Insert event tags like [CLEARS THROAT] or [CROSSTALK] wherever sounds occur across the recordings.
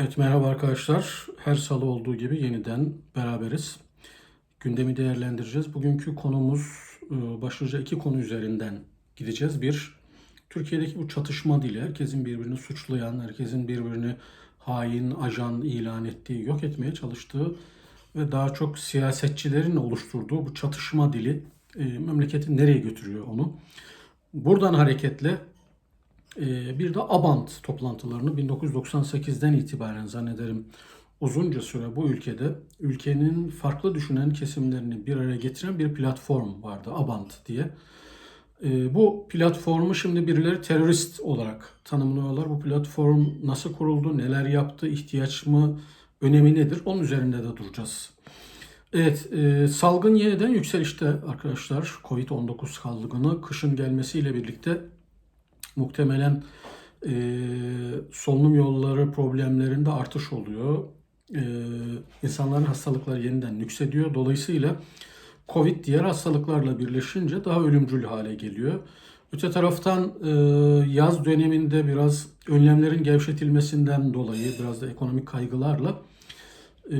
Evet merhaba arkadaşlar. Her salı olduğu gibi yeniden beraberiz. Gündemi değerlendireceğiz. Bugünkü konumuz e, başlıca iki konu üzerinden gideceğiz. Bir, Türkiye'deki bu çatışma dili, herkesin birbirini suçlayan, herkesin birbirini hain, ajan ilan ettiği, yok etmeye çalıştığı ve daha çok siyasetçilerin oluşturduğu bu çatışma dili e, memleketi nereye götürüyor onu. Buradan hareketle bir de Abant toplantılarını 1998'den itibaren zannederim uzunca süre bu ülkede ülkenin farklı düşünen kesimlerini bir araya getiren bir platform vardı Abant diye. Ee, Bu platformu şimdi birileri terörist olarak tanımlıyorlar. Bu platform nasıl kuruldu, neler yaptı, ihtiyaç mı, önemi nedir? Onun üzerinde de duracağız. Evet, e, salgın yeniden yükselişte arkadaşlar. Covid-19 salgını kışın gelmesiyle birlikte muhtemelen e, solunum yolları problemlerinde artış oluyor. E, insanların hastalıkları yeniden yükseliyor. Dolayısıyla Covid diğer hastalıklarla birleşince daha ölümcül hale geliyor. Öte taraftan e, yaz döneminde biraz önlemlerin gevşetilmesinden dolayı biraz da ekonomik kaygılarla e,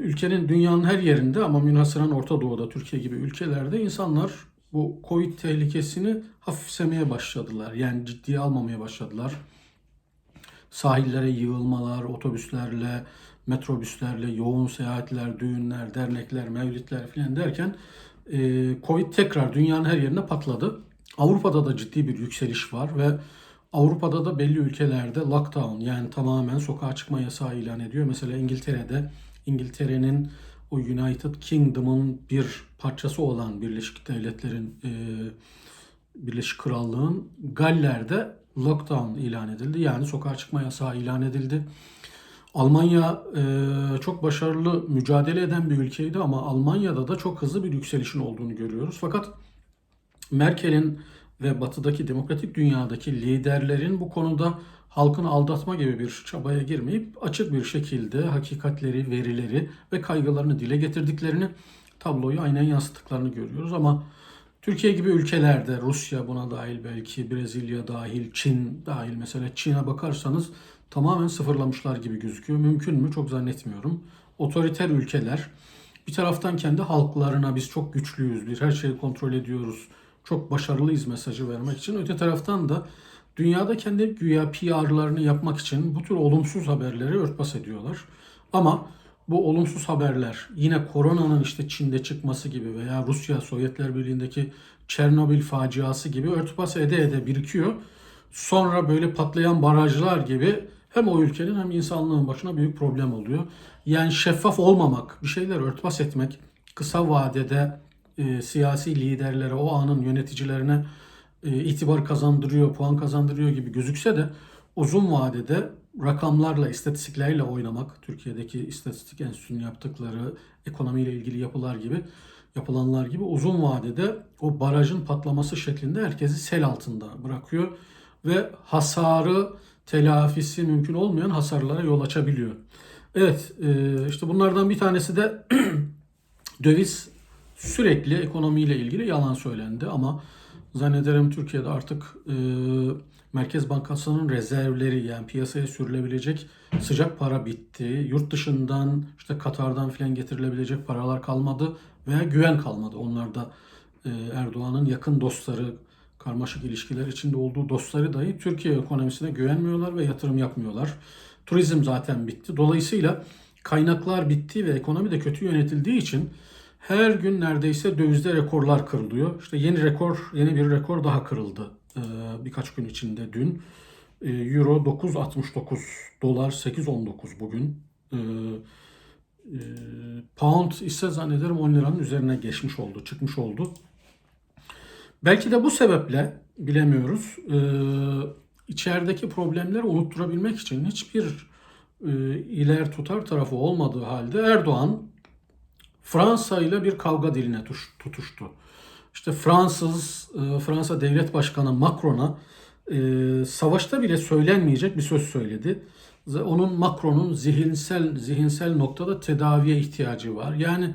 ülkenin dünyanın her yerinde ama münhasıran Orta Doğu'da Türkiye gibi ülkelerde insanlar bu Covid tehlikesini hafifsemeye başladılar. Yani ciddiye almamaya başladılar. Sahillere yığılmalar, otobüslerle, metrobüslerle, yoğun seyahatler, düğünler, dernekler, mevlitler filan derken e, Covid tekrar dünyanın her yerine patladı. Avrupa'da da ciddi bir yükseliş var ve Avrupa'da da belli ülkelerde lockdown yani tamamen sokağa çıkma yasağı ilan ediyor. Mesela İngiltere'de İngiltere'nin o United Kingdom'un bir parçası olan Birleşik Devletler'in e, Birleşik Krallığın Galler'de lockdown ilan edildi. Yani sokağa çıkma yasağı ilan edildi. Almanya e, çok başarılı mücadele eden bir ülkeydi ama Almanya'da da çok hızlı bir yükselişin olduğunu görüyoruz. Fakat Merkel'in ve batıdaki demokratik dünyadaki liderlerin bu konuda halkını aldatma gibi bir çabaya girmeyip açık bir şekilde hakikatleri, verileri ve kaygılarını dile getirdiklerini tabloyu aynen yansıttıklarını görüyoruz ama Türkiye gibi ülkelerde Rusya buna dahil belki Brezilya dahil, Çin dahil mesela Çin'e bakarsanız tamamen sıfırlamışlar gibi gözüküyor. Mümkün mü? Çok zannetmiyorum. Otoriter ülkeler bir taraftan kendi halklarına biz çok güçlüyüz, biz her şeyi kontrol ediyoruz, çok başarılıyız mesajı vermek için. Öte taraftan da dünyada kendi güya PR'larını yapmak için bu tür olumsuz haberleri örtbas ediyorlar. Ama bu olumsuz haberler yine koronanın işte Çin'de çıkması gibi veya Rusya Sovyetler Birliği'ndeki Çernobil faciası gibi örtbas ede ede birikiyor. Sonra böyle patlayan barajlar gibi hem o ülkenin hem insanlığın başına büyük problem oluyor. Yani şeffaf olmamak, bir şeyler örtbas etmek, kısa vadede e, siyasi liderlere, o anın yöneticilerine e, itibar kazandırıyor, puan kazandırıyor gibi gözükse de uzun vadede rakamlarla, istatistiklerle oynamak, Türkiye'deki istatistik enstitüsünün yaptıkları ekonomiyle ilgili yapılar gibi, yapılanlar gibi uzun vadede o barajın patlaması şeklinde herkesi sel altında bırakıyor ve hasarı telafisi mümkün olmayan hasarlara yol açabiliyor. Evet, e, işte bunlardan bir tanesi de [CLEARS THROAT] döviz sürekli ekonomiyle ilgili yalan söylendi ama zannederim Türkiye'de artık e, Merkez Bankası'nın rezervleri yani piyasaya sürülebilecek sıcak para bitti. Yurt dışından işte Katar'dan filan getirilebilecek paralar kalmadı veya güven kalmadı. Onlar da e, Erdoğan'ın yakın dostları, karmaşık ilişkiler içinde olduğu dostları dahi Türkiye ekonomisine güvenmiyorlar ve yatırım yapmıyorlar. Turizm zaten bitti. Dolayısıyla kaynaklar bitti ve ekonomi de kötü yönetildiği için her gün neredeyse dövizde rekorlar kırılıyor. İşte yeni rekor, yeni bir rekor daha kırıldı e, birkaç gün içinde dün. E, Euro 9.69, dolar 8.19 bugün. E, pound ise zannederim 10 liranın üzerine geçmiş oldu, çıkmış oldu. Belki de bu sebeple bilemiyoruz. içerideki problemleri unutturabilmek için hiçbir iler tutar tarafı olmadığı halde Erdoğan Fransa ile bir kavga diline tutuştu. İşte Fransız, e, Fransa Devlet Başkanı Macron'a e, savaşta bile söylenmeyecek bir söz söyledi. Onun Macron'un zihinsel zihinsel noktada tedaviye ihtiyacı var. Yani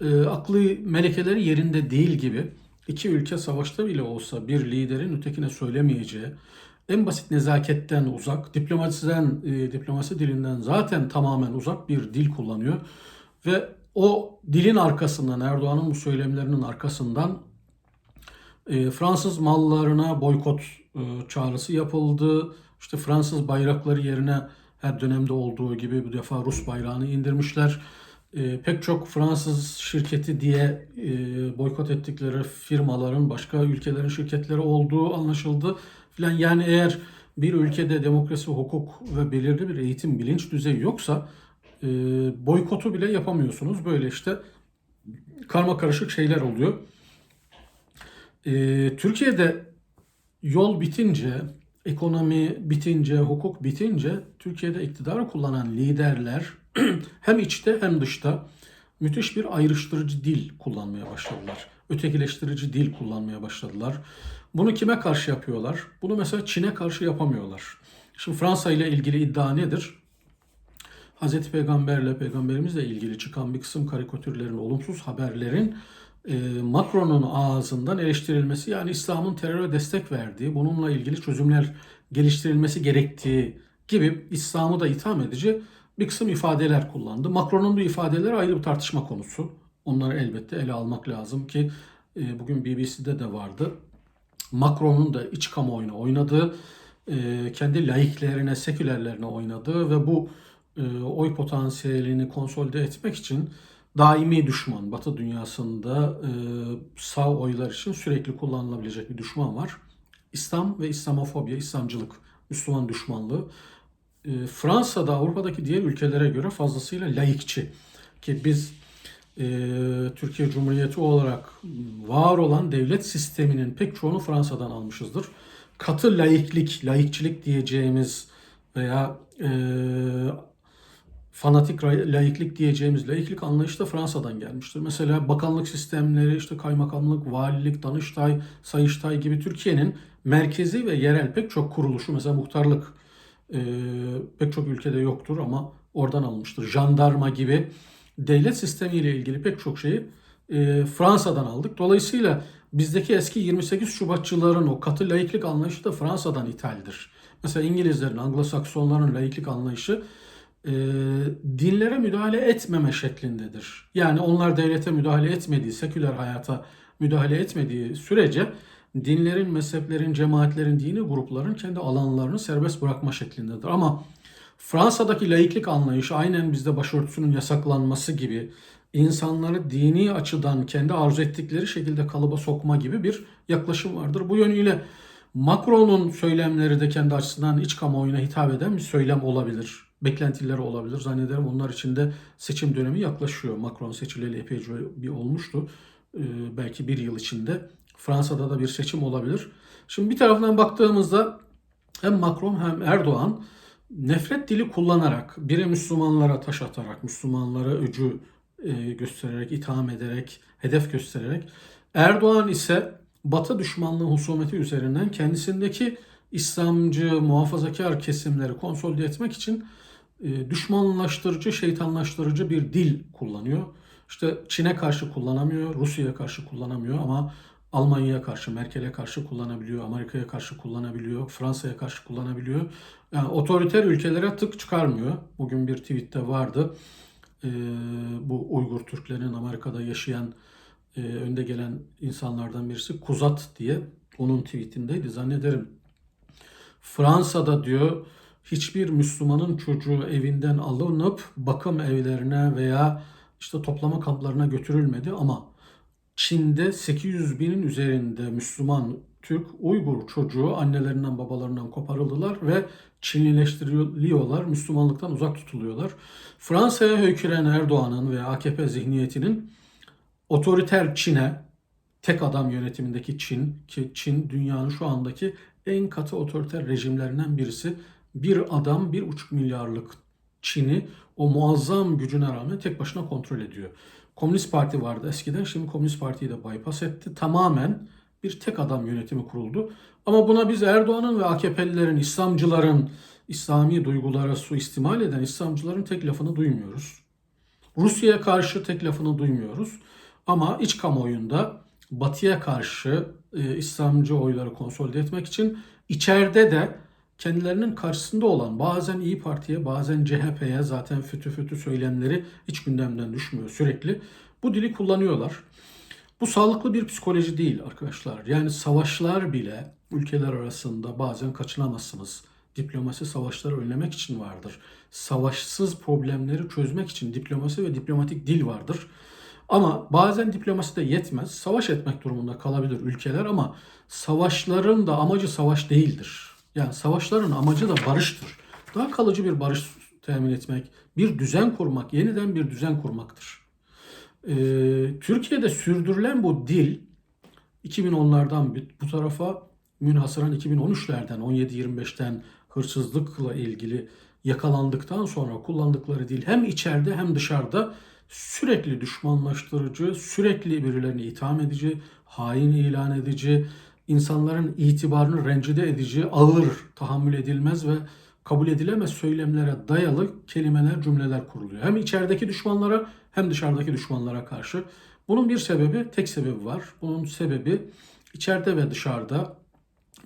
e, aklı melekeleri yerinde değil gibi iki ülke savaşta bile olsa bir liderin ötekine söylemeyeceği, en basit nezaketten uzak, diplomasiden, e, diplomasi dilinden zaten tamamen uzak bir dil kullanıyor. Ve o dilin arkasından, Erdoğan'ın bu söylemlerinin arkasından e, Fransız mallarına boykot e, çağrısı yapıldı. İşte Fransız bayrakları yerine her dönemde olduğu gibi bu defa Rus bayrağını indirmişler. E, pek çok Fransız şirketi diye e, boykot ettikleri firmaların başka ülkelerin şirketleri olduğu anlaşıldı filan. Yani eğer bir ülkede demokrasi, hukuk ve belirli bir eğitim bilinç düzeyi yoksa e, boykotu bile yapamıyorsunuz. Böyle işte karma karışık şeyler oluyor. E, Türkiye'de yol bitince, ekonomi bitince, hukuk bitince Türkiye'de iktidarı kullanan liderler [CLEARS THROAT] hem içte hem dışta müthiş bir ayrıştırıcı dil kullanmaya başladılar. Ötekileştirici dil kullanmaya başladılar. Bunu kime karşı yapıyorlar? Bunu mesela Çin'e karşı yapamıyorlar. Şimdi Fransa ile ilgili iddia nedir? Hazreti Peygamberle Peygamberimizle ilgili çıkan bir kısım karikatürlerin, olumsuz haberlerin e, Macron'un ağzından eleştirilmesi yani İslam'ın teröre destek verdiği, bununla ilgili çözümler geliştirilmesi gerektiği gibi İslam'ı da itham edici bir kısım ifadeler kullandı. Macron'un bu ifadeleri ayrı bir tartışma konusu. Onları elbette ele almak lazım ki e, bugün BBC'de de vardı. Macron'un da iç kamuoyuna oynadığı, e, kendi laiklerine, sekülerlerine oynadığı ve bu e, oy potansiyelini konsolide etmek için daimi düşman, Batı dünyasında e, sağ oylar için sürekli kullanılabilecek bir düşman var. İslam ve İslamofobya, İslamcılık, Müslüman düşmanlığı. E, Fransa'da Avrupa'daki diğer ülkelere göre fazlasıyla laikçi. Ki biz e, Türkiye Cumhuriyeti olarak var olan devlet sisteminin pek çoğunu Fransa'dan almışızdır. Katı laiklik, laikçilik diyeceğimiz veya e, fanatik laiklik diyeceğimiz laiklik anlayışı da Fransa'dan gelmiştir. Mesela bakanlık sistemleri, işte kaymakamlık, valilik, danıştay, sayıştay gibi Türkiye'nin merkezi ve yerel pek çok kuruluşu, mesela muhtarlık e, pek çok ülkede yoktur ama oradan alınmıştır. Jandarma gibi devlet sistemiyle ilgili pek çok şeyi e, Fransa'dan aldık. Dolayısıyla bizdeki eski 28 Şubatçıların o katı laiklik anlayışı da Fransa'dan ithaldir. Mesela İngilizlerin, Anglo-Saksonların laiklik anlayışı e, dinlere müdahale etmeme şeklindedir. Yani onlar devlete müdahale etmediği, seküler hayata müdahale etmediği sürece dinlerin, mezheplerin, cemaatlerin, dini grupların kendi alanlarını serbest bırakma şeklindedir. Ama Fransa'daki laiklik anlayışı aynen bizde başörtüsünün yasaklanması gibi insanları dini açıdan kendi arzu ettikleri şekilde kalıba sokma gibi bir yaklaşım vardır. Bu yönüyle Macron'un söylemleri de kendi açısından iç kamuoyuna hitap eden bir söylem olabilir. Beklentileri olabilir. Zannederim onlar için de seçim dönemi yaklaşıyor. Macron seçileli epeyce bir olmuştu. Ee, belki bir yıl içinde. Fransa'da da bir seçim olabilir. Şimdi bir taraftan baktığımızda hem Macron hem Erdoğan nefret dili kullanarak, biri Müslümanlara taş atarak, Müslümanlara öcü e, göstererek, itham ederek, hedef göstererek, Erdoğan ise Batı düşmanlığı husumeti üzerinden kendisindeki İslamcı, muhafazakar kesimleri konsolide etmek için düşmanlaştırıcı, şeytanlaştırıcı bir dil kullanıyor. İşte Çin'e karşı kullanamıyor, Rusya'ya karşı kullanamıyor ama Almanya'ya karşı, Merkel'e karşı kullanabiliyor, Amerika'ya karşı kullanabiliyor, Fransa'ya karşı kullanabiliyor. Yani otoriter ülkelere tık çıkarmıyor. Bugün bir tweette vardı. Ee, bu Uygur Türklerin Amerika'da yaşayan e, önde gelen insanlardan birisi Kuzat diye onun tweetindeydi zannederim. Fransa'da diyor hiçbir Müslümanın çocuğu evinden alınıp bakım evlerine veya işte toplama kamplarına götürülmedi ama Çin'de 800 binin üzerinde Müslüman Türk Uygur çocuğu annelerinden babalarından koparıldılar ve Çinlileştiriliyorlar, Müslümanlıktan uzak tutuluyorlar. Fransa'ya höyküren Erdoğan'ın ve AKP zihniyetinin otoriter Çin'e, tek adam yönetimindeki Çin, ki Çin dünyanın şu andaki en katı otoriter rejimlerinden birisi. Bir adam bir buçuk milyarlık Çin'i o muazzam gücüne rağmen tek başına kontrol ediyor. Komünist Parti vardı eskiden. Şimdi Komünist Parti'yi de bypass etti. Tamamen bir tek adam yönetimi kuruldu. Ama buna biz Erdoğan'ın ve AKP'lilerin, İslamcıların, İslami duygulara suistimal eden İslamcıların tek lafını duymuyoruz. Rusya'ya karşı tek lafını duymuyoruz. Ama iç kamuoyunda Batı'ya karşı e, İslamcı oyları konsolide etmek için içeride de kendilerinin karşısında olan bazen İyi Parti'ye bazen CHP'ye zaten fütü fütü söylemleri hiç gündemden düşmüyor sürekli. Bu dili kullanıyorlar. Bu sağlıklı bir psikoloji değil arkadaşlar. Yani savaşlar bile ülkeler arasında bazen kaçınamazsınız. Diplomasi savaşları önlemek için vardır. Savaşsız problemleri çözmek için diplomasi ve diplomatik dil vardır. Ama bazen diplomasi de yetmez. Savaş etmek durumunda kalabilir ülkeler ama savaşların da amacı savaş değildir. Yani savaşların amacı da barıştır. Daha kalıcı bir barış temin etmek, bir düzen kurmak, yeniden bir düzen kurmaktır. Ee, Türkiye'de sürdürülen bu dil 2010'lardan bu tarafa münhasıran 2013'lerden 17-25'ten hırsızlıkla ilgili yakalandıktan sonra kullandıkları dil hem içeride hem dışarıda sürekli düşmanlaştırıcı, sürekli birilerini itham edici, hain ilan edici, insanların itibarını rencide edici, ağır, tahammül edilmez ve kabul edilemez söylemlere dayalı kelimeler, cümleler kuruluyor. Hem içerideki düşmanlara hem dışarıdaki düşmanlara karşı. Bunun bir sebebi, tek sebebi var. Bunun sebebi içeride ve dışarıda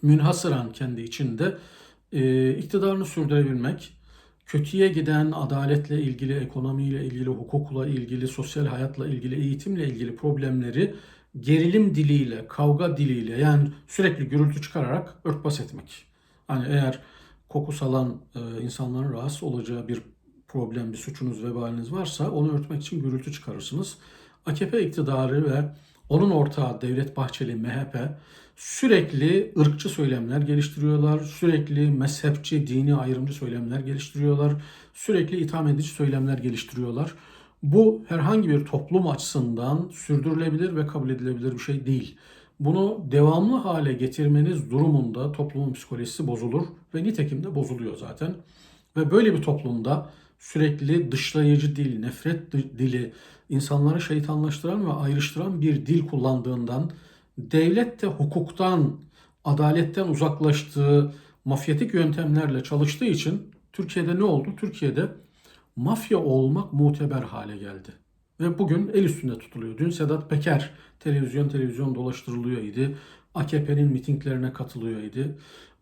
münhasıran kendi içinde e, iktidarını sürdürebilmek, kötüye giden adaletle ilgili, ekonomiyle ilgili, hukukla ilgili, sosyal hayatla ilgili, eğitimle ilgili problemleri gerilim diliyle, kavga diliyle yani sürekli gürültü çıkararak örtbas etmek. Hani eğer koku salan e, insanların rahatsız olacağı bir problem, bir suçunuz, vebaliniz varsa onu örtmek için gürültü çıkarırsınız. AKP iktidarı ve onun ortağı Devlet Bahçeli, MHP sürekli ırkçı söylemler geliştiriyorlar. Sürekli mezhepçi, dini ayrımcı söylemler geliştiriyorlar. Sürekli itham edici söylemler geliştiriyorlar. Bu herhangi bir toplum açısından sürdürülebilir ve kabul edilebilir bir şey değil. Bunu devamlı hale getirmeniz durumunda toplumun psikolojisi bozulur ve nitekim de bozuluyor zaten. Ve böyle bir toplumda sürekli dışlayıcı dil, nefret dili, insanları şeytanlaştıran ve ayrıştıran bir dil kullandığından devlet de hukuktan, adaletten uzaklaştığı mafyatik yöntemlerle çalıştığı için Türkiye'de ne oldu? Türkiye'de mafya olmak muteber hale geldi. Ve bugün el üstünde tutuluyor. Dün Sedat Peker televizyon televizyon dolaştırılıyor idi. AKP'nin mitinglerine katılıyor idi.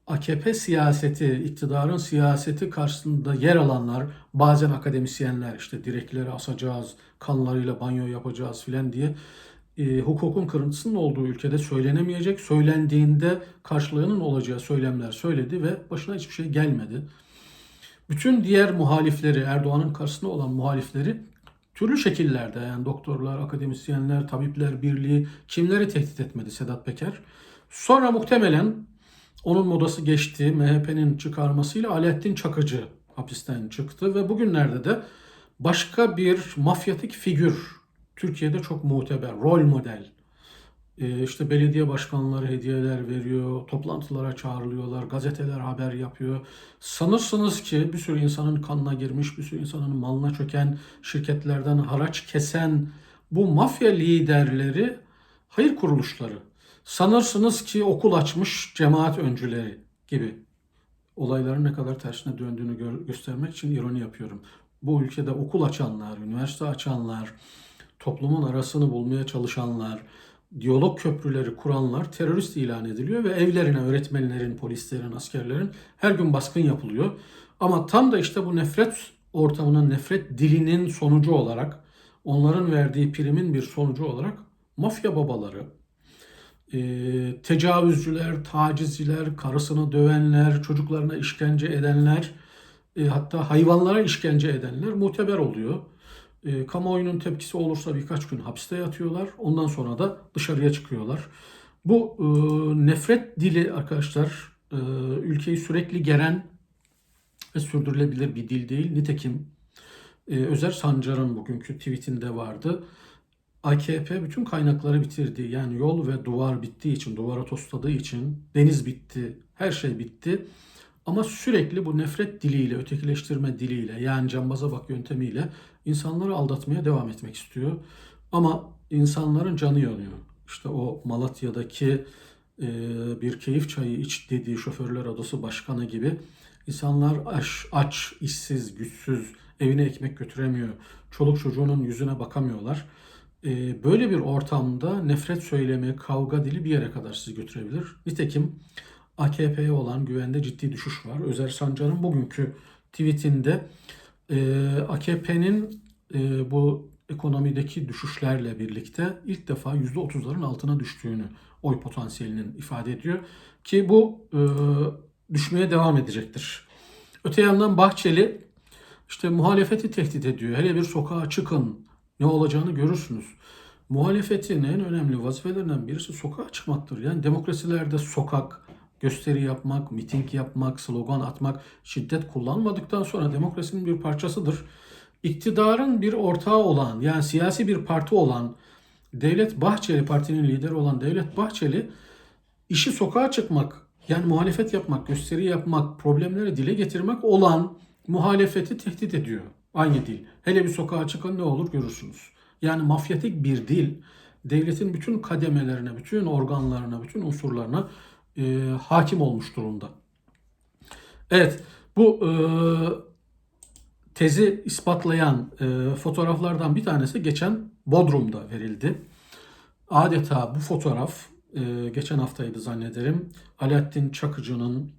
AKP siyaseti, iktidarın siyaseti karşısında yer alanlar, bazen akademisyenler işte direkleri asacağız, kanlarıyla banyo yapacağız filan diye e, hukukun kırıntısının olduğu ülkede söylenemeyecek, söylendiğinde karşılığının olacağı söylemler söyledi ve başına hiçbir şey gelmedi. Bütün diğer muhalifleri, Erdoğan'ın karşısında olan muhalifleri türlü şekillerde yani doktorlar, akademisyenler, tabipler birliği kimleri tehdit etmedi Sedat Peker. Sonra muhtemelen onun modası geçti. MHP'nin çıkarmasıyla Alaaddin Çakıcı hapisten çıktı ve bugünlerde de başka bir mafyatik figür Türkiye'de çok muteber, rol model. Ee, işte belediye başkanları hediyeler veriyor, toplantılara çağrılıyorlar, gazeteler haber yapıyor. Sanırsınız ki bir sürü insanın kanına girmiş, bir sürü insanın malına çöken, şirketlerden haraç kesen bu mafya liderleri hayır kuruluşları. Sanırsınız ki okul açmış cemaat öncüleri gibi. Olayların ne kadar tersine döndüğünü gö- göstermek için ironi yapıyorum. Bu ülkede okul açanlar, üniversite açanlar, toplumun arasını bulmaya çalışanlar, diyalog köprüleri kuranlar terörist ilan ediliyor ve evlerine öğretmenlerin, polislerin, askerlerin her gün baskın yapılıyor. Ama tam da işte bu nefret ortamının, nefret dilinin sonucu olarak, onların verdiği primin bir sonucu olarak mafya babaları, e, tecavüzcüler, tacizciler, karısını dövenler, çocuklarına işkence edenler, e, hatta hayvanlara işkence edenler muteber oluyor. E, kamuoyunun tepkisi olursa birkaç gün hapiste yatıyorlar. Ondan sonra da dışarıya çıkıyorlar. Bu e, nefret dili arkadaşlar e, ülkeyi sürekli geren ve sürdürülebilir bir dil değil. Nitekim e, Özer Sancar'ın bugünkü tweetinde vardı. AKP bütün kaynakları bitirdi. Yani yol ve duvar bittiği için, duvara tosladığı için deniz bitti, her şey bitti. Ama sürekli bu nefret diliyle, ötekileştirme diliyle yani cambaza bak yöntemiyle insanları aldatmaya devam etmek istiyor. Ama insanların canı yanıyor. İşte o Malatya'daki e, bir keyif çayı iç dediği şoförler odası başkanı gibi insanlar aç, aç, işsiz, güçsüz, evine ekmek götüremiyor. Çoluk çocuğunun yüzüne bakamıyorlar. E, böyle bir ortamda nefret söylemi, kavga dili bir yere kadar sizi götürebilir. Nitekim AKP'ye olan güvende ciddi düşüş var. Özer Sancar'ın bugünkü tweetinde e, AKP'nin e, bu ekonomideki düşüşlerle birlikte ilk defa %30'ların altına düştüğünü oy potansiyelinin ifade ediyor. Ki bu e, düşmeye devam edecektir. Öte yandan Bahçeli işte muhalefeti tehdit ediyor. Hele bir sokağa çıkın ne olacağını görürsünüz. Muhalefetin en önemli vazifelerinden birisi sokağa çıkmaktır. Yani demokrasilerde sokak, gösteri yapmak, miting yapmak, slogan atmak, şiddet kullanmadıktan sonra demokrasinin bir parçasıdır. İktidarın bir ortağı olan, yani siyasi bir parti olan Devlet Bahçeli, partinin lideri olan Devlet Bahçeli işi sokağa çıkmak, yani muhalefet yapmak, gösteri yapmak, problemleri dile getirmek olan muhalefeti tehdit ediyor. Aynı dil. Hele bir sokağa çıkın ne olur görürsünüz. Yani mafyatik bir dil devletin bütün kademelerine, bütün organlarına, bütün unsurlarına e, hakim olmuş durumda. Evet, bu e, tezi ispatlayan e, fotoğraflardan bir tanesi geçen Bodrum'da verildi. Adeta bu fotoğraf e, geçen haftaydı zannederim. Alaaddin Çakıcı'nın,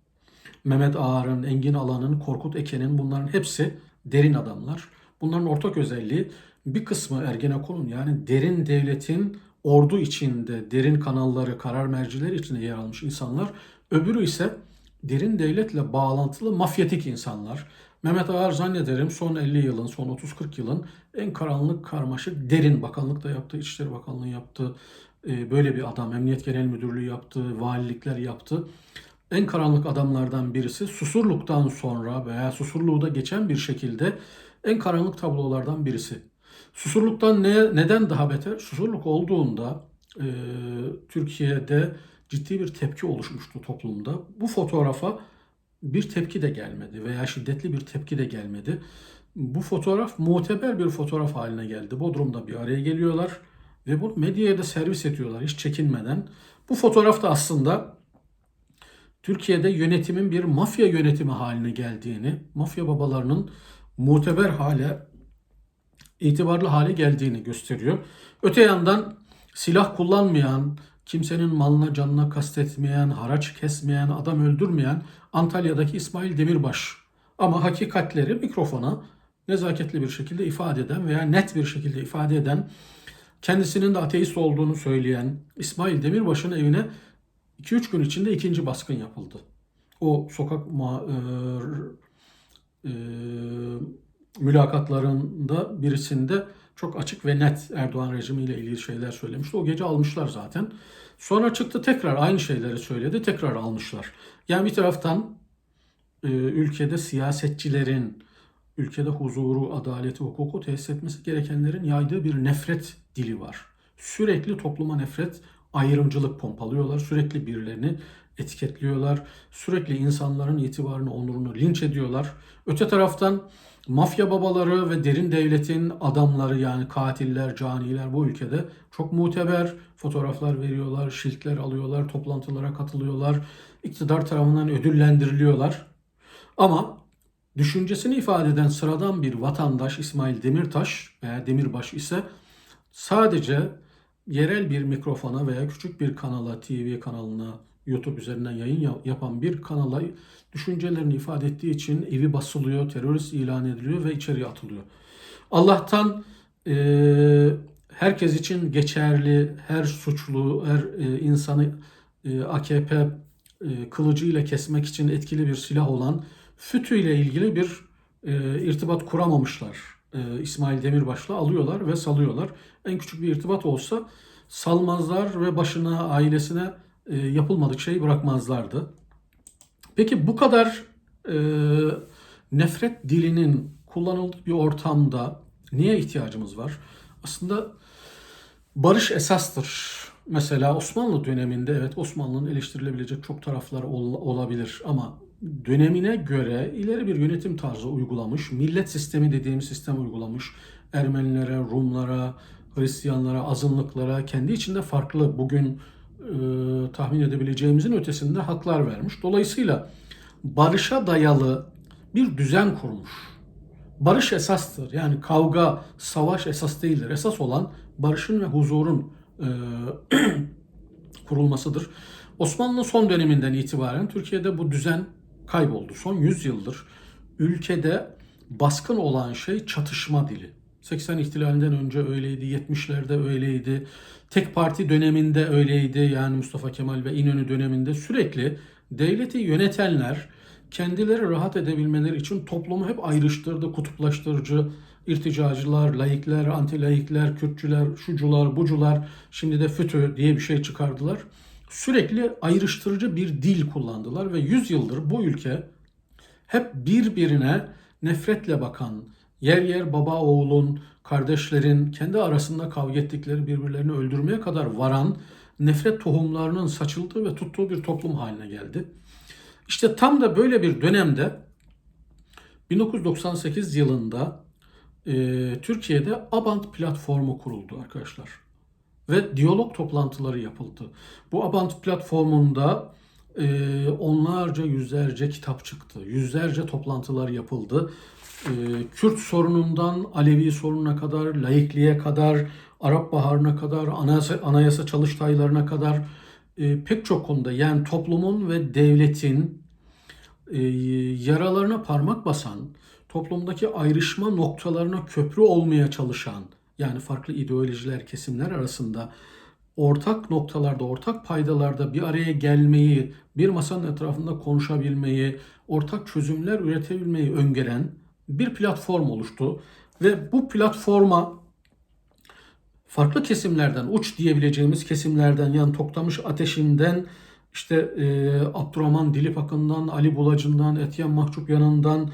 Mehmet Ağar'ın, Engin Alan'ın, Korkut Eken'in bunların hepsi derin adamlar. Bunların ortak özelliği bir kısmı Ergenekon'un yani derin devletin ordu içinde, derin kanalları, karar mercileri içinde yer almış insanlar. Öbürü ise derin devletle bağlantılı mafyatik insanlar. Mehmet Ağar zannederim son 50 yılın, son 30-40 yılın en karanlık, karmaşık, derin bakanlıkta yaptığı, İçişleri Bakanlığı yaptığı e, böyle bir adam. Emniyet Genel Müdürlüğü yaptı, valilikler yaptı. En karanlık adamlardan birisi Susurluk'tan sonra veya Susurluğu da geçen bir şekilde en karanlık tablolardan birisi. Susurluk'tan ne, neden daha beter? Susurluk olduğunda e, Türkiye'de ciddi bir tepki oluşmuştu toplumda. Bu fotoğrafa bir tepki de gelmedi veya şiddetli bir tepki de gelmedi. Bu fotoğraf muteber bir fotoğraf haline geldi. Bodrum'da bir araya geliyorlar ve bunu medyaya da servis ediyorlar hiç çekinmeden. Bu fotoğraf da aslında Türkiye'de yönetimin bir mafya yönetimi haline geldiğini, mafya babalarının muteber hale, itibarlı hale geldiğini gösteriyor. Öte yandan silah kullanmayan, kimsenin malına canına kastetmeyen, haraç kesmeyen, adam öldürmeyen Antalya'daki İsmail Demirbaş. Ama hakikatleri mikrofona nezaketli bir şekilde ifade eden veya net bir şekilde ifade eden, kendisinin de ateist olduğunu söyleyen İsmail Demirbaş'ın evine 2-3 gün içinde ikinci baskın yapıldı. O sokak ma- e, e, mülakatlarında birisinde çok açık ve net Erdoğan rejimiyle ilgili şeyler söylemişti. O gece almışlar zaten. Sonra çıktı tekrar aynı şeyleri söyledi. Tekrar almışlar. Yani bir taraftan e, ülkede siyasetçilerin, ülkede huzuru, adaleti, hukuku tesis etmesi gerekenlerin yaydığı bir nefret dili var. Sürekli topluma nefret, ayrımcılık pompalıyorlar. Sürekli birilerini etiketliyorlar. Sürekli insanların itibarını, onurunu linç ediyorlar. Öte taraftan mafya babaları ve derin devletin adamları yani katiller, caniler bu ülkede çok muteber fotoğraflar veriyorlar, şiltler alıyorlar, toplantılara katılıyorlar, iktidar tarafından ödüllendiriliyorlar. Ama düşüncesini ifade eden sıradan bir vatandaş İsmail Demirtaş veya Demirbaş ise sadece yerel bir mikrofona veya küçük bir kanala, TV kanalına, YouTube üzerinden yayın yapan bir kanala düşüncelerini ifade ettiği için evi basılıyor, terörist ilan ediliyor ve içeriye atılıyor. Allah'tan e, herkes için geçerli, her suçlu, her e, insanı e, AKP e, kılıcıyla kesmek için etkili bir silah olan FETÖ ile ilgili bir e, irtibat kuramamışlar. E, İsmail Demirbaş'la alıyorlar ve salıyorlar. En küçük bir irtibat olsa salmazlar ve başına, ailesine e, yapılmadık şey bırakmazlardı. Peki bu kadar e, nefret dilinin kullanıldığı bir ortamda niye ihtiyacımız var? Aslında barış esastır. Mesela Osmanlı döneminde evet Osmanlı'nın eleştirilebilecek çok taraflar ol, olabilir ama dönemine göre ileri bir yönetim tarzı uygulamış, millet sistemi dediğimiz sistem uygulamış. Ermenilere, Rumlara, Hristiyanlara, azınlıklara kendi içinde farklı bugün tahmin edebileceğimizin ötesinde haklar vermiş. Dolayısıyla barışa dayalı bir düzen kurmuş. Barış esastır. Yani kavga, savaş esas değildir. Esas olan barışın ve huzurun e, [CLEARS THROAT] kurulmasıdır. Osmanlı'nın son döneminden itibaren Türkiye'de bu düzen kayboldu. Son 100 yıldır ülkede baskın olan şey çatışma dili. 80 ihtilalinden önce öyleydi, 70'lerde öyleydi. Tek parti döneminde öyleydi. Yani Mustafa Kemal ve İnönü döneminde sürekli devleti yönetenler kendileri rahat edebilmeleri için toplumu hep ayrıştırdı, kutuplaştırıcı, irticacılar, laikler, anti-laikler, Kürtçüler, şucular, bucular, şimdi de FETÖ diye bir şey çıkardılar. Sürekli ayrıştırıcı bir dil kullandılar ve 100 yıldır bu ülke hep birbirine nefretle bakan, yer yer baba oğulun, kardeşlerin kendi arasında kavga ettikleri birbirlerini öldürmeye kadar varan nefret tohumlarının saçıldığı ve tuttuğu bir toplum haline geldi. İşte tam da böyle bir dönemde 1998 yılında e, Türkiye'de Abant platformu kuruldu arkadaşlar. Ve diyalog toplantıları yapıldı. Bu Abant platformunda e, onlarca yüzlerce kitap çıktı. Yüzlerce toplantılar yapıldı. E, Kürt sorunundan Alevi sorununa kadar, laikliğe kadar, Arap Baharı'na kadar, anayasa, anayasa çalıştaylarına kadar e, pek çok konuda yani toplumun ve devletin e, yaralarına parmak basan, toplumdaki ayrışma noktalarına köprü olmaya çalışan, yani farklı ideolojiler, kesimler arasında ortak noktalarda, ortak paydalarda bir araya gelmeyi, bir masanın etrafında konuşabilmeyi, ortak çözümler üretebilmeyi öngören bir platform oluştu. Ve bu platforma farklı kesimlerden, uç diyebileceğimiz kesimlerden, yani Toktamış Ateşi'nden, işte e, Abdurrahman Dilipak'ından, Ali Bulacı'ndan, Etiyen Mahçupyan'ından,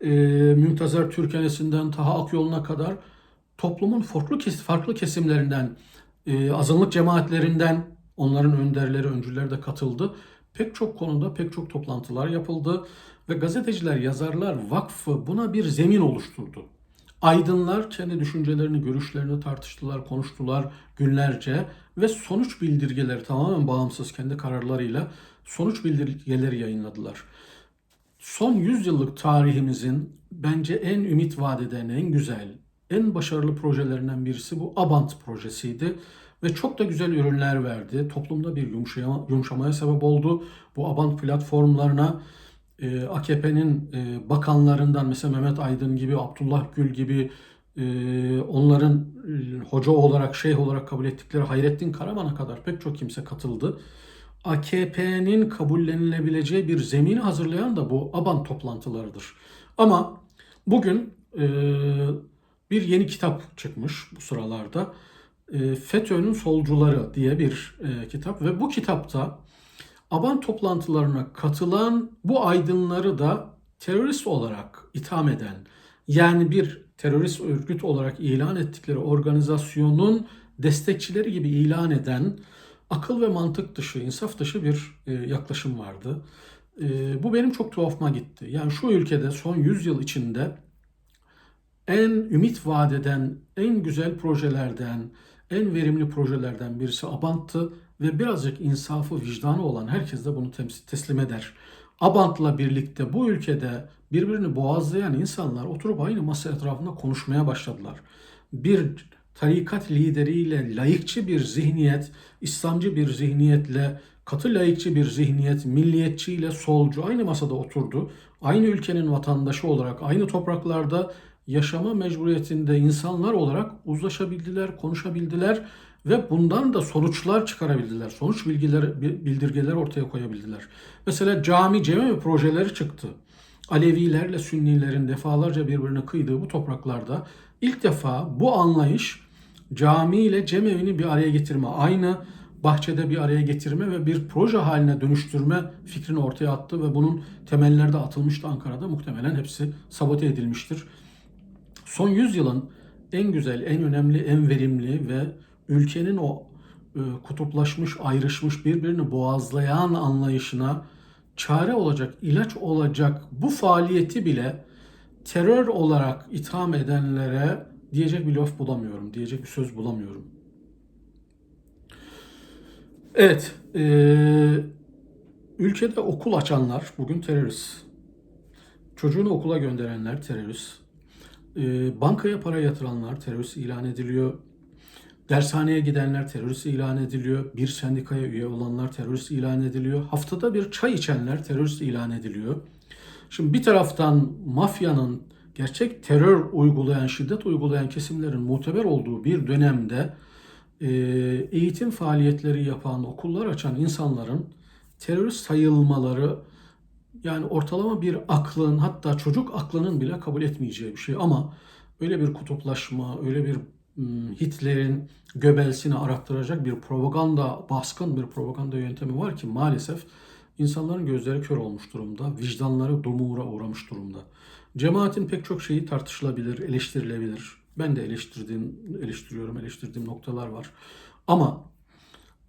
e, Müntazer Türkanesi'nden, Taha Akyol'una kadar toplumun farklı, kes, farklı kesimlerinden, e, azınlık cemaatlerinden, onların önderleri, öncüleri de katıldı. Pek çok konuda pek çok toplantılar yapıldı ve gazeteciler, yazarlar vakfı buna bir zemin oluşturdu. Aydınlar kendi düşüncelerini, görüşlerini tartıştılar, konuştular günlerce ve sonuç bildirgeleri tamamen bağımsız kendi kararlarıyla sonuç bildirgeleri yayınladılar. Son 100 yıllık tarihimizin bence en ümit vadeden, en güzel, en başarılı projelerinden birisi bu Abant projesiydi. Ve çok da güzel ürünler verdi. Toplumda bir yumuşama, yumuşamaya sebep oldu. Bu Abant platformlarına e, AKP'nin e, bakanlarından mesela Mehmet Aydın gibi, Abdullah Gül gibi e, onların e, hoca olarak, şeyh olarak kabul ettikleri Hayrettin Karaman'a kadar pek çok kimse katıldı. AKP'nin kabullenilebileceği bir zemini hazırlayan da bu ABAN toplantılarıdır. Ama bugün e, bir yeni kitap çıkmış bu sıralarda. E, FETÖ'nün Solcuları diye bir e, kitap ve bu kitapta Aban toplantılarına katılan bu aydınları da terörist olarak itham eden, yani bir terörist örgüt olarak ilan ettikleri organizasyonun destekçileri gibi ilan eden akıl ve mantık dışı, insaf dışı bir e, yaklaşım vardı. Bu benim çok tuhafıma gitti. Yani şu ülkede son 100 yıl içinde en ümit vadeden, en güzel projelerden, en verimli projelerden birisi Abant'tı ve birazcık insafı, vicdanı olan herkes de bunu teslim eder. Abant'la birlikte bu ülkede birbirini boğazlayan insanlar oturup aynı masa etrafında konuşmaya başladılar. Bir tarikat lideriyle layıkçı bir zihniyet, İslamcı bir zihniyetle, katı layıkçı bir zihniyet, milliyetçiyle solcu aynı masada oturdu. Aynı ülkenin vatandaşı olarak aynı topraklarda yaşama mecburiyetinde insanlar olarak uzlaşabildiler, konuşabildiler ve bundan da sonuçlar çıkarabildiler. Sonuç bilgileri, bildirgeler ortaya koyabildiler. Mesela cami cemevi projeleri çıktı. Alevilerle Sünnilerin defalarca birbirine kıydığı bu topraklarda ilk defa bu anlayış cami ile cemevini bir araya getirme, aynı bahçede bir araya getirme ve bir proje haline dönüştürme fikrini ortaya attı ve bunun temelleri de atılmıştı Ankara'da. Muhtemelen hepsi sabote edilmiştir. Son 100 yılın en güzel, en önemli, en verimli ve ülkenin o e, kutuplaşmış, ayrışmış, birbirini boğazlayan anlayışına çare olacak, ilaç olacak bu faaliyeti bile terör olarak itham edenlere diyecek bir laf bulamıyorum, diyecek bir söz bulamıyorum. Evet, e, ülkede okul açanlar bugün terörist. Çocuğunu okula gönderenler terörist. E, bankaya para yatıranlar terörist ilan ediliyor Dershaneye gidenler terörist ilan ediliyor. Bir sendikaya üye olanlar terörist ilan ediliyor. Haftada bir çay içenler terörist ilan ediliyor. Şimdi bir taraftan mafyanın gerçek terör uygulayan, şiddet uygulayan kesimlerin muteber olduğu bir dönemde eğitim faaliyetleri yapan, okullar açan insanların terörist sayılmaları yani ortalama bir aklın hatta çocuk aklının bile kabul etmeyeceği bir şey ama öyle bir kutuplaşma, öyle bir Hitler'in Göbels'ini arattıracak bir propaganda, baskın bir propaganda yöntemi var ki maalesef insanların gözleri kör olmuş durumda, vicdanları dumura uğramış durumda. Cemaatin pek çok şeyi tartışılabilir, eleştirilebilir. Ben de eleştirdiğim, eleştiriyorum, eleştirdiğim noktalar var. Ama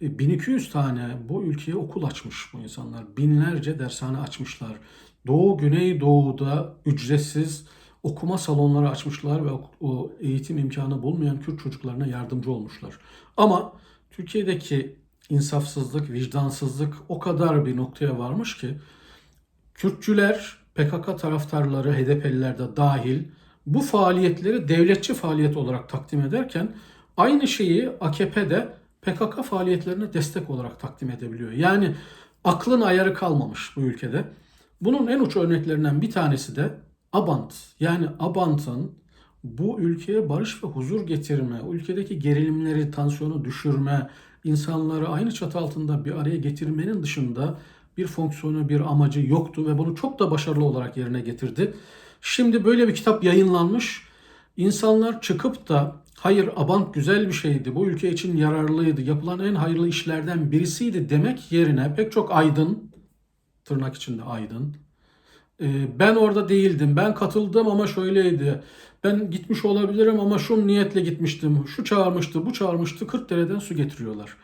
e, 1200 tane bu ülkeye okul açmış bu insanlar. Binlerce dershane açmışlar. Doğu, Güneydoğu'da ücretsiz okuma salonları açmışlar ve o eğitim imkanı bulmayan Kürt çocuklarına yardımcı olmuşlar. Ama Türkiye'deki insafsızlık, vicdansızlık o kadar bir noktaya varmış ki Kürtçüler, PKK taraftarları, HDP'liler de dahil bu faaliyetleri devletçi faaliyet olarak takdim ederken aynı şeyi AKP'de PKK faaliyetlerine destek olarak takdim edebiliyor. Yani aklın ayarı kalmamış bu ülkede. Bunun en uç örneklerinden bir tanesi de Abant. Yani Abant'ın bu ülkeye barış ve huzur getirme, ülkedeki gerilimleri, tansiyonu düşürme, insanları aynı çatı altında bir araya getirmenin dışında bir fonksiyonu, bir amacı yoktu ve bunu çok da başarılı olarak yerine getirdi. Şimdi böyle bir kitap yayınlanmış. İnsanlar çıkıp da hayır Abant güzel bir şeydi, bu ülke için yararlıydı, yapılan en hayırlı işlerden birisiydi demek yerine pek çok aydın, tırnak içinde aydın, ee, ben orada değildim. Ben katıldım ama şöyleydi. Ben gitmiş olabilirim ama şu niyetle gitmiştim. Şu çağırmıştı, bu çağırmıştı. 40 dereden su getiriyorlar.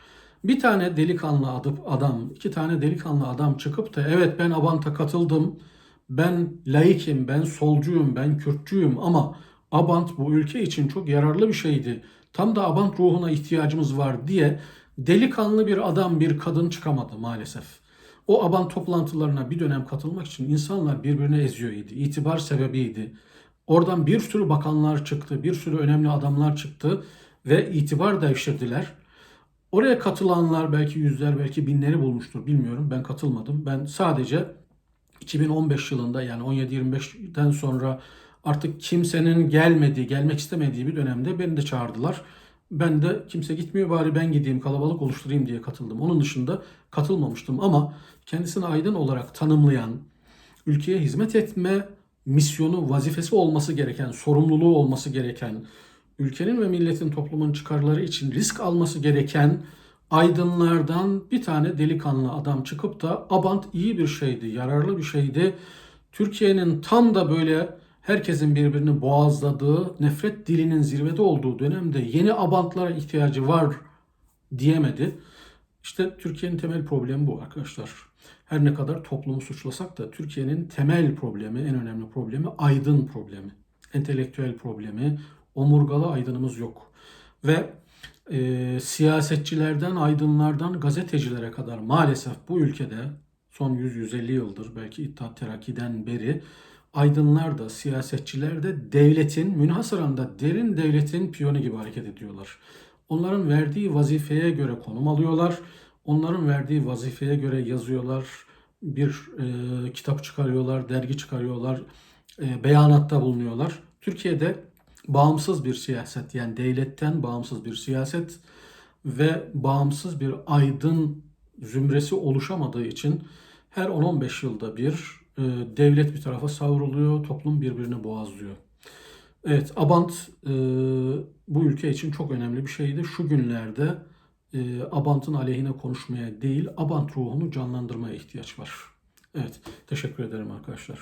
Bir tane delikanlı adam, iki tane delikanlı adam çıkıp da evet ben Abant'a katıldım. Ben laikim, ben solcuyum, ben Kürtçüyüm ama Abant bu ülke için çok yararlı bir şeydi. Tam da Abant ruhuna ihtiyacımız var diye delikanlı bir adam, bir kadın çıkamadı maalesef. O aban toplantılarına bir dönem katılmak için insanlar birbirine eziyor idi. İtibar sebebiydi. Oradan bir sürü bakanlar çıktı, bir sürü önemli adamlar çıktı ve itibar devşirdiler. Oraya katılanlar belki yüzler, belki binleri bulmuştur bilmiyorum. Ben katılmadım. Ben sadece 2015 yılında yani 17-25'den sonra artık kimsenin gelmediği, gelmek istemediği bir dönemde beni de çağırdılar. Ben de kimse gitmiyor bari ben gideyim kalabalık oluşturayım diye katıldım. Onun dışında katılmamıştım ama kendisini aydın olarak tanımlayan, ülkeye hizmet etme misyonu, vazifesi olması gereken, sorumluluğu olması gereken, ülkenin ve milletin toplumun çıkarları için risk alması gereken aydınlardan bir tane delikanlı adam çıkıp da Abant iyi bir şeydi, yararlı bir şeydi. Türkiye'nin tam da böyle herkesin birbirini boğazladığı, nefret dilinin zirvede olduğu dönemde yeni Abantlara ihtiyacı var diyemedi. İşte Türkiye'nin temel problemi bu arkadaşlar. Her ne kadar toplumu suçlasak da Türkiye'nin temel problemi, en önemli problemi aydın problemi. Entelektüel problemi, omurgalı aydınımız yok. Ve e, siyasetçilerden, aydınlardan, gazetecilere kadar maalesef bu ülkede son 100-150 yıldır belki İttihat Terakki'den beri aydınlar da, siyasetçiler de devletin, münhasıran da derin devletin piyonu gibi hareket ediyorlar. Onların verdiği vazifeye göre konum alıyorlar. Onların verdiği vazifeye göre yazıyorlar. Bir e, kitap çıkarıyorlar, dergi çıkarıyorlar, e, beyanatta bulunuyorlar. Türkiye'de bağımsız bir siyaset yani devletten bağımsız bir siyaset ve bağımsız bir aydın zümresi oluşamadığı için her 10-15 yılda bir e, devlet bir tarafa savruluyor, toplum birbirini boğazlıyor. Evet, Abant e, bu ülke için çok önemli bir şeydi. Şu günlerde e, Abant'ın aleyhine konuşmaya değil, Abant ruhunu canlandırmaya ihtiyaç var. Evet, teşekkür ederim arkadaşlar.